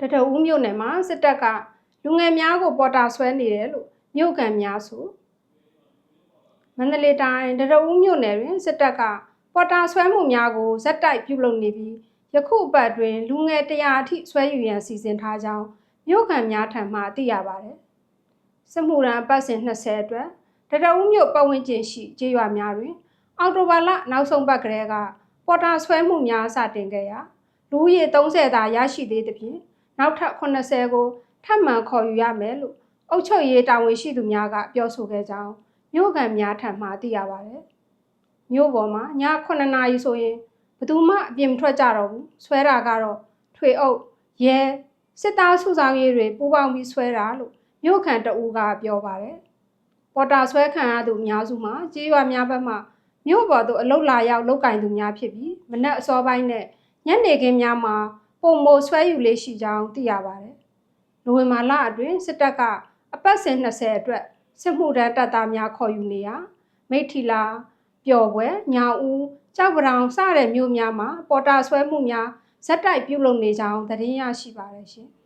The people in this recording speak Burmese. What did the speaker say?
တထဦးမြို့နယ်မှာစစ်တပ်ကလူငယ်များကိုပေါ်တာဆွဲနေတယ်လို့မြို့ကန်များဆိုမန္တလေးတိုင်းတထဦးမြို့နယ်တွင်စစ်တပ်ကပေါ်တာဆွဲမှုများကိုဇက်တိုက်ပြုလုပ်နေပြီးယခုအပတ်တွင် လူငယ်100အထိဆွဲယူရန်စီစဉ်ထားကြောင်းမြို့ကန်များထံမှသိရပါတယ်စစ်မှုရန်အပတ်စဉ်20အတွက်တထဦးမြို့ပတ်ဝန်းကျင်ရှိကျေးရွာများတွင် အော်တိုဘာလနောက်ဆုံးပတ်ကလေးကပေါ်တာဆွဲမှုများစတင်ခဲ့ရာလူဦးရေ30သာရရှိသေးသဖြင့် နောက်ထပ်80ကိုထပ်မံခေါ်ယူရမယ်လို့အုပ်ချုပ်ရေးတာဝန်ရှိသူများကပြောဆိုခဲ့ကြောင်းမြို့ကန်များထံမှသိရပါတယ်။မြို့ပေါ်မှာည9နာရီဆိုရင်ဘယ်သူမှအပြင်မထွက်ကြတော့ဘူး။ဆွဲတာကတော့ထွေအုပ်ရဲစစ်သားစုဆောင်ရေးတွေပူးပေါင်းပြီးဆွဲတာလို့မြို့ခံတအူးကပြောပါတယ်။ပေါ်တာဆွဲခံရသူအများစုမှာကြေးရွာများဘက်မှမြို့ပေါ်သို့အလုတ်လာရောက်လုတ်ကင်သူများဖြစ်ပြီးမနက်အစောပိုင်းနဲ့ညနေခင်းများမှာ ပုံမိုဆွဲယူလေးရှိကြောင်းသိရပါတယ်။နိုဝင်ဘာလအတွင်းစစ်တပ်ကအပတ်စဉ်20အတွက်စစ်မှုထမ်းတပ်သားများခေါ်ယူနေရာမိထီလာပျော်ပွဲညောင်ဦးကြောက်ပတောင်စတဲ့မြို့များမှာပေါ်တာဆွဲမှုများဇက်တိုက်ပြုလုပ်နေကြောင်းသတင်းရရှိပါတယ်ရှင်။